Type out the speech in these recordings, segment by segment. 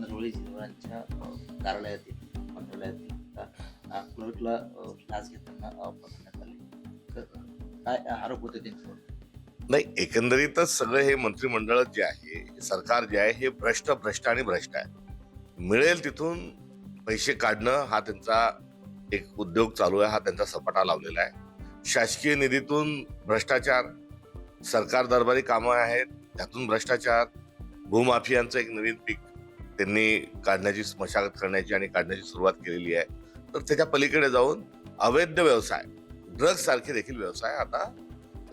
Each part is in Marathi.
नरोळी जिल्ह्यांच्या कार्यालयातील मंत्रालयातील क्लर्कला लाच घेताना पकडण्यात आले. तर काय आरोप होते त्यांच्यावर? नाही एकंदरीतच सगळं हे मंत्रिमंडळ जे आहे सरकार जे आहे हे भ्रष्ट भ्रष्ट आणि भ्रष्ट आहे. मिळेल तिथून पैसे काढणं हा त्यांचा एक उद्योग चालू आहे हा त्यांचा सपाटा लावलेला आहे. शासकीय निधीतून भ्रष्टाचार सरकार दरबारी कामं आहेत त्यातून भ्रष्टाचार भूमाफियांचं एक नवीन पीक त्यांनी काढण्याची मशागत करण्याची आणि काढण्याची सुरुवात केलेली आहे. तर त्याच्या पलीकडे जाऊन अवैध व्यवसाय ड्रग्ज सारखे देखील व्यवसाय आता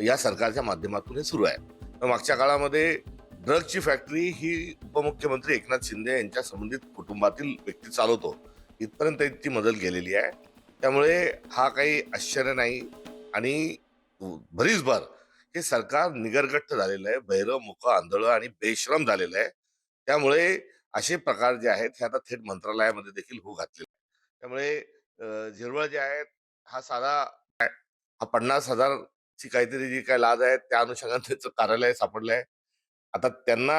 या सरकारच्या माध्यमातून हे सुरू आहे. मागच्या काळामध्ये ड्रगची फॅक्टरी ही उपमुख्यमंत्री एकनाथ शिंदे यांच्या संबंधित कुटुंबातील व्यक्ती चालवतो. इथपर्यंत ती मदत गेलेली आहे. त्यामुळे हा काही आश्चर्य नाही आणि भरीसभर हे सरकार निगरगट्ट झालेलं आहे बहिरं मुख आंधळं आणि बेश्रम झालेलं आहे. त्यामुळे असे प्रकार जे आहेत हे आता थेट मंत्रालयामध्ये देखील होऊ घातलेले त्यामुळे झिरवळ जे आहेत हा साधा हा पन्नास हजार ची काहीतरी जी काय लाज आहे त्या अनुषंगाने त्याचं कार्यालय आहे. आता त्यांना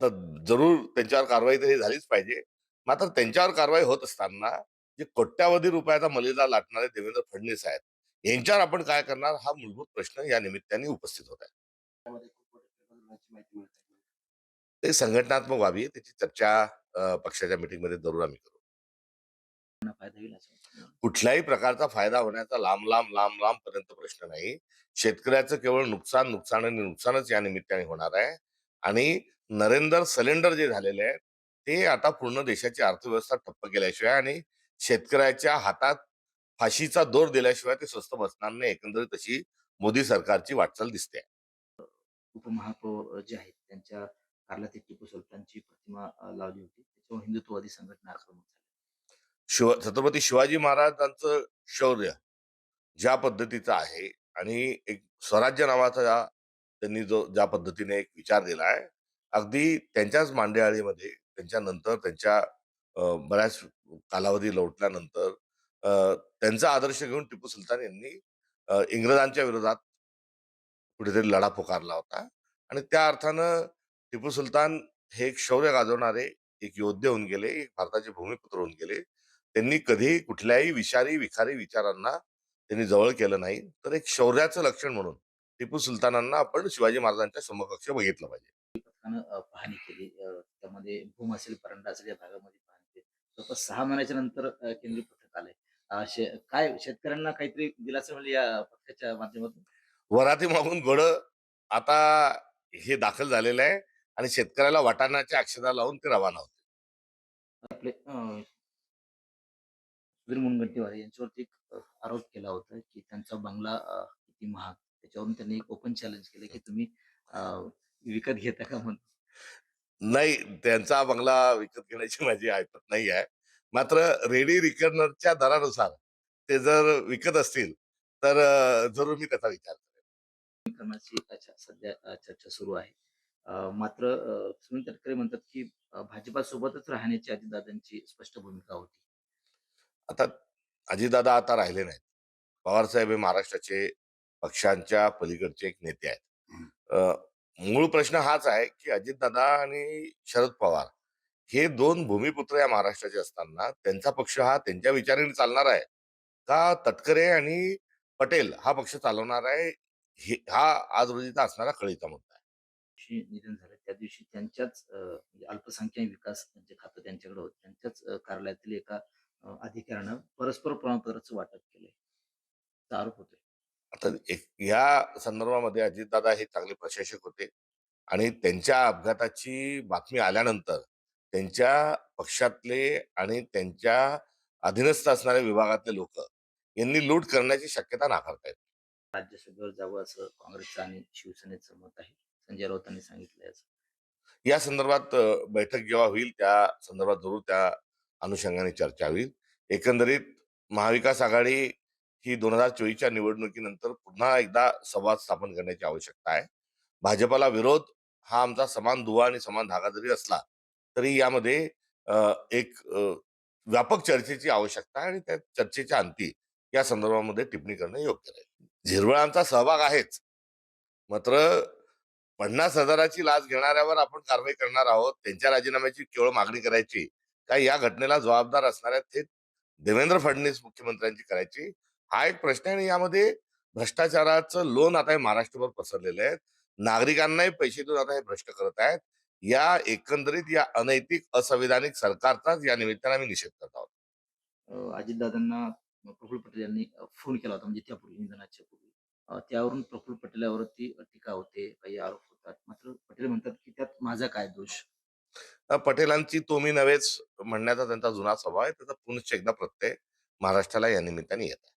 तर जरूर त्यांच्यावर कारवाई तरी झालीच पाहिजे. मात्र त्यांच्यावर कारवाई होत असताना जे कोट्यावधी रुपयाचा मलिदा लाटणारे देवेंद्र फडणवीस आहेत यांच्यावर आपण काय करणार? हा मूलभूत प्रश्न या निमित्ताने उपस्थित होत आहे. ते संघटनात्मक व्हावी त्याची चर्चा पक्षाच्या मीटिंगमध्ये जरूर आम्ही करू. कुठल्याही प्रकारचा फायदा होण्याचा लांब लांब लांब लांब पर्यंत प्रश्न नाही. शेतकऱ्याचं केवळ नुकसान नुकसान आणि नुकसानच या निमित्ताने होणार आहे. आणि नरेंद्र सिलेंडर जे झालेले आहे ते आता पूर्ण देशाची अर्थव्यवस्था ठप्प केल्याशिवाय आणि शेतकऱ्याच्या हातात फाशीचा दोर दिल्याशिवाय ते स्वस्त बसणार नाही. एकंदरीत अशी मोदी सरकारची वाटचाल दिसते. उपमहापौर जे आहेत त्यांच्या कार्यालयात टिपू सुलतानची प्रतिमा लावली होती. त्याच्यावर हिंदुत्ववादी संघटना आक्रमक झाली. शिव छत्रपती शिवाजी महाराजांचं शौर्य ज्या पद्धतीचं आहे आणि एक स्वराज्य नावाचा त्यांनी जो ज्या पद्धतीने एक विचार दिला आहे अगदी त्यांच्याच मांडेआळीमध्ये त्यांच्यानंतर त्यांच्या बऱ्याच कालावधी लोटल्यानंतर त्यांचा आदर्श घेऊन टिपू सुलतान यांनी इंग्रजांच्या विरोधात कुठेतरी लढा पुकारला होता. आणि त्या अर्थानं टिपू सुलतान हे एक शौर्य गाजवणारे एक योद्धे होऊन गेले एक भारताचे भूमिपुत्र होऊन गेले. त्यांनी कधीही कुठल्याही विषारी विखारी विचारांना त्यांनी जवळ केलं नाही. तर एक शौर्याचं लक्षण म्हणून टिपू सुलतानांना आपण शिवाजी महाराजांच्या समकक्ष बघितलं पाहिजे. पाहणी केली त्यामध्ये भूम असेल परंडा असेल या भागामध्ये पाहणी केली. जवळपास सहा महिन्याच्या नंतर केंद्रीय पथक आलंय. शे- काय शेतकऱ्यांना काहीतरी दिलासा मिळेल या पथकाच्या माध्यमातून? वराती मागून घोड आता हे दाखल झालेलं आहे आणि शेतकऱ्याला वाटाण्याच्या अक्षरा लावून ते रवाना होते आपले सुधीर मुनगंटीवार यांच्यावरती एक आरोप केला होता की त्यांचा बंगला किती महाग. त्याच्यावरून त्यांनी एक ओपन चॅलेंज केलं की तुम्ही विकत घेता का म्हणून? नाही त्यांचा बंगला विकत घेण्याची माझी ऐपत नाही आहे. मात्र रेडी रिकर्नरच्या दरानुसार ते जर विकत असतील तर जरूर मी त्याचा विचार करेन. सध्या चर्चा सुरू आहे. मात्र सुनील तटकरे म्हणतात की अ, भाजपासोबतच राहण्याची अजितदादांची स्पष्ट भूमिका होती. आता अजितदादा आता राहिले नाहीत. पवारसाहेब हे महाराष्ट्राचे पक्षांच्या पलीकडचे एक नेते आहेत. मूळ प्रश्न हाच आहे की अजितदादा आणि शरद पवार हे दोन भूमिपुत्र या महाराष्ट्राचे असताना त्यांचा पक्ष हा त्यांच्या विचाराने चालणार आहे. का तटकरे आणि पटेल हा पक्ष चालवणार आहे? हे- हा आज रोजीचा असणारा कळीचा मुद्दा आहे. निधन झालं. त्या दिवशी त्यांच्याच म्हणजे अल्पसंख्याक विकास जे खातं त्यांच्याकडे होतं त्यांच्याच कार्यालयातील एका अधिकाऱ्यानं परस्पर प्रमाणपत्राचं वाटप केलंय. आरोप होतोय. आता एक या संदर्भामध्ये अजितदादा हे चांगले प्रशासक होते आणि त्यांच्या अपघाताची बातमी आल्यानंतर त्यांच्या पक्षातले आणि त्यांच्या अधीनस्थ असणाऱ्या विभागातले लोक यांनी लूट करण्याची शक्यता नाकारतायत. राज्यसभेवर जावं असं काँग्रेसचं आणि शिवसेनेचं मत आहे? संजय राऊतांनी सांगितलंय या संदर्भात बैठक जेव्हा होईल त्या संदर्भात जरूर त्या अनुषंगाने चर्चा होईल. एकंदरीत महाविकास आघाडी ही दोन हजार चोवीसच्या निवडणुकीनंतर पुन्हा एकदा संवाद स्थापन करण्याची आवश्यकता आहे. भाजपाला विरोध हा आमचा समान दुवा आणि समान धागा जरी असला तरी यामध्ये एक व्यापक चर्चेची आवश्यकता आणि त्या चर्चेच्या अंती या संदर्भामध्ये टिप्पणी करणं योग्य राहील. झिरवळांचा सहभाग आहेच. मात्र पन्नास हजाराची लाच घेणाऱ्यावर आपण कारवाई करणार आहोत त्यांच्या राजीनाम्याची केवळ मागणी करायची काय या घटनेला जबाबदार असणाऱ्या थेट देवेंद्र फडणवीस मुख्यमंत्र्यांची करायची? हा एक प्रश्न आहे आणि यामध्ये भ्रष्टाचाराचं लोन आता हे महाराष्ट्रभर पसरलेलं आहे. नागरिकांनाही पैसे देऊन आता हे भ्रष्ट करत आहेत. या एकंदरीत या अनैतिक असंविधानिक सरकारचाच या निमित्ताने आम्ही निषेध करत आहोत. अजितदादांना प्रफुल्ल पटेल यांनी फोन केला होता म्हणजे त्यापूर्वी निधनाच्या पूर्वी. त्यावरून प्रफुल्ल पटेलावरती टीका होते काही आरोप होतात. मात्र पटेल म्हणतात की त्यात माझा काय दोष? पटेलांची तो मी नव्हेच म्हणण्याचा त्यांचा जुना स्वभाव आहे. त्याचा पुनश्च एकदा प्रत्यय महाराष्ट्राला या निमित्ताने येत आहे.